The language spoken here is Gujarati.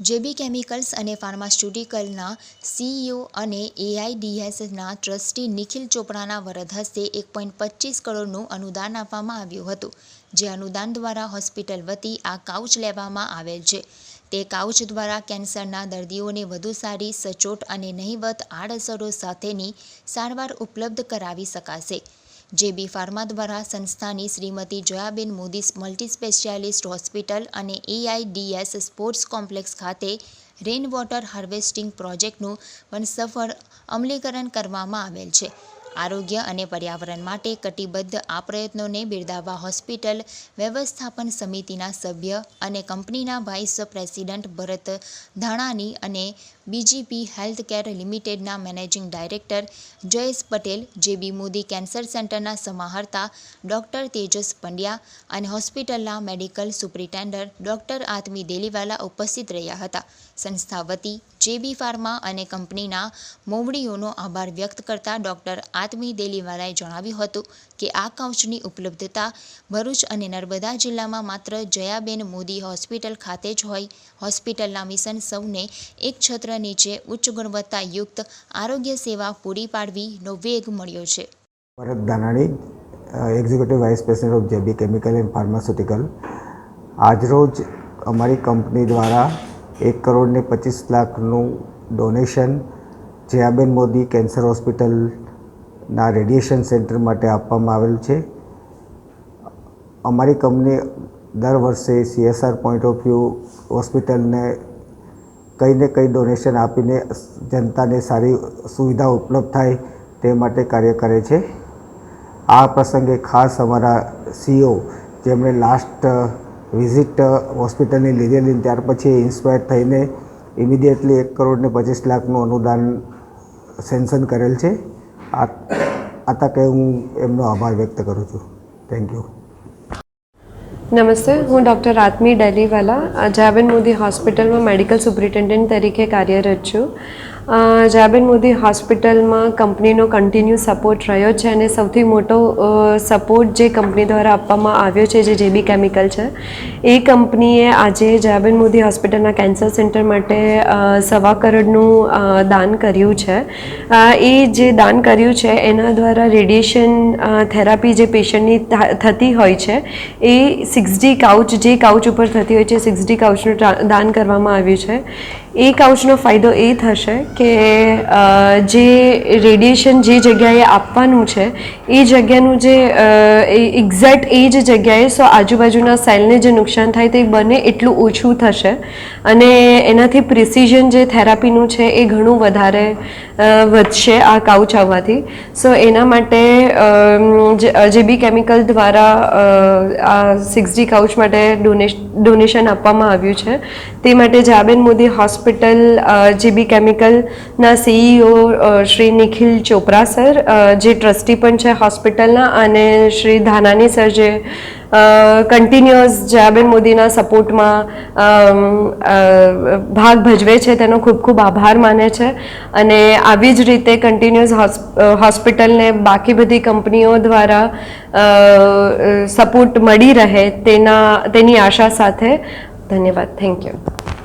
જેબી કેમિકલ્સ અને ફાર્માસ્યુટિકલના સીઈઓ અને એઆઈડીએસના ટ્રસ્ટી નિખિલ ચોપડાના વરદ હસ્તે એક પોઈન્ટ પચીસ કરોડનું અનુદાન આપવામાં આવ્યું હતું, જે અનુદાન દ્વારા હોસ્પિટલ વતી આ કાઉચ લેવામાં આવેલ છે. તે કાઉચ દ્વારા કેન્સરના દર્દીઓને વધુ સારી, સચોટ અને નહિવત આડઅસરો સાથેની સારવાર ઉપલબ્ધ કરાવી શકાશે. જેબી ફાર્મા દ્વારા સંસ્થાની Shrimati Jayaben Modi multi specialist hospital અને એઆઈડીએસ સ્પોર્ટ્સ કોમ્પ્લેક્સ ખાતે રેન વોટર હાર્વેસ્ટિંગ પ્રોજેક્ટનું પણ સફળ અમલીકરણ કરવામાં આવેલ છે. આરોગ્ય અને પર્યાવરણ માટે કટિબદ્ધ આ પ્રયત્નોને બિરદાવવા હોસ્પિટલ વ્યવસ્થાપન સમિતિના સભ્ય અને કંપનીના વાઇસ પ્રેસિડન્ટ ભરત ધાણાની અને બીજીપી હેલ્થકેર લિમિટેડના managing director Jayesh Patel, JB Modi cancer સેન્ટરના સમાહર્તા ડૉક્ટર તેજસ પંડ્યા અને હોસ્પિટલના medical superintendent doctor Atmi Deliwala ઉપસ્થિત રહ્યા હતા. સંસ્થા વતી જેબી ફાર્મા અને કંપનીના મોવડીઓનો આભાર વ્યક્ત કરતા ડોક્ટર આત્મી દેલીવાલાએ જણાવ્યું હતું કે આ કાઉચની ઉપલબ્ધતા ભરૂચ અને નર્મદા જિલ્લામાં માત્ર જયાબેન મોદી હોસ્પિટલ ખાતે જ હોય. હોસ્પિટલના મિશન સૌને એક છત્ર નીચે ઉચ્ચ ગુણવત્તાયુક્ત આરોગ્ય સેવા પૂરી પાડવીનો વેગ મળ્યો છે. Bharat Danani executive vice president of JB chemical and pharmaceutical આજરોજ અમારી કંપની દ્વારા એક કરોડ ને પચીસ લાખનું ડોનેશન જયાબેન મોદી કેન્સર હોસ્પિટલના રેડિયેશન સેન્ટર માટે આપવામાં આવેલું છે. અમારી કંપની દર વર્ષે સીએસઆર પોઈન્ટ ઓફ વ્યૂ હોસ્પિટલને કંઈ ને કંઈ ડોનેશન આપીને જનતાને સારી સુવિધા ઉપલબ્ધ થાય તે માટે કાર્ય કરે છે. આ પ્રસંગે ખાસ અમારા સીઓ જેમણે લાસ્ટ વિઝિટ હોસ્પિટલની લીધેલી ત્યાર પછી ઇન્સ્પાયર થઈને ઇમિડિયેટલી એક કરોડને પચીસ લાખનું અનુદાન સેન્શન કરેલ છે. આ આ તકે હું એમનો આભાર વ્યક્ત કરું છું થેન્ક યુ નમસ્તે હું ડૉક્ટર આત્મી ડેલીવાલા જાવેન મોદી હોસ્પિટલમાં મેડિકલ સુપ્રિન્ટેન્ડન્ટ તરીકે કાર્યરત છું જાબેન મોદી હોસ્પિટલમાં કંપનીનો કન્ટિન્યુ સપોર્ટ રહ્યો છે અને સૌથી મોટો સપોર્ટ જે કંપની દ્વારા આપવામાં આવ્યો છે જે જેબી કેમિકલ છે, એ કંપનીએ આજે જાબેન મોદી હોસ્પિટલના કેન્સર સેન્ટર માટે સવા કરોડનું દાન કર્યું છે. એ જે દાન કર્યું છે એના દ્વારા રેડિયેશન થેરાપી જે પેશન્ટની થતી હોય છે, એ સિક્સ ડી કાઉચ જે કાઉચ ઉપર થતી હોય છે સિક્સ ડી કાઉચનું દાન કરવામાં આવ્યું છે. એ કાઉચનો ફાયદો એ થશે કે જે રેડિયેશન જે જગ્યાએ આપવાનું છે, એ જગ્યાનું જે એક્ઝેક્ટ એ જ જગ્યાએ સો આજુબાજુના સેલને જે નુકસાન થાય તે બને એટલું ઓછું થશે. અને એનાથી પ્રિસિઝન જે થેરાપીનું છે એ ઘણું વધારે વધશે આ કાઉચ આવવાથી. સો એના માટે જે બી કેમિકલ દ્વારા આ સિક્સ ડી કાઉચ માટે ડોનેશ ડોનેશન આપવામાં આવ્યું છે. તે માટે જાબેન મોદી હોસ્પિટલ જેબી કેમિકલના સીઈઓ શ્રી નિખિલ ચોપરા સર જે ટ્રસ્ટી પણ છે હોસ્પિટલના અને શ્રી ધાનાની સર જે કન્ટિન્યુઅસ જયાબેન મોદીના સપોર્ટમાં ભાગ ભજવે છે, તેનો ખૂબ ખૂબ આભાર માને છે. અને આવી જ રીતે કન્ટિન્યુઅસ હોસ્પિટલને બાકી બધી કંપનીઓ દ્વારા સપોર્ટ મળી રહે તેના, તેની આશા સાથે. ધન્યવાદ. Thank you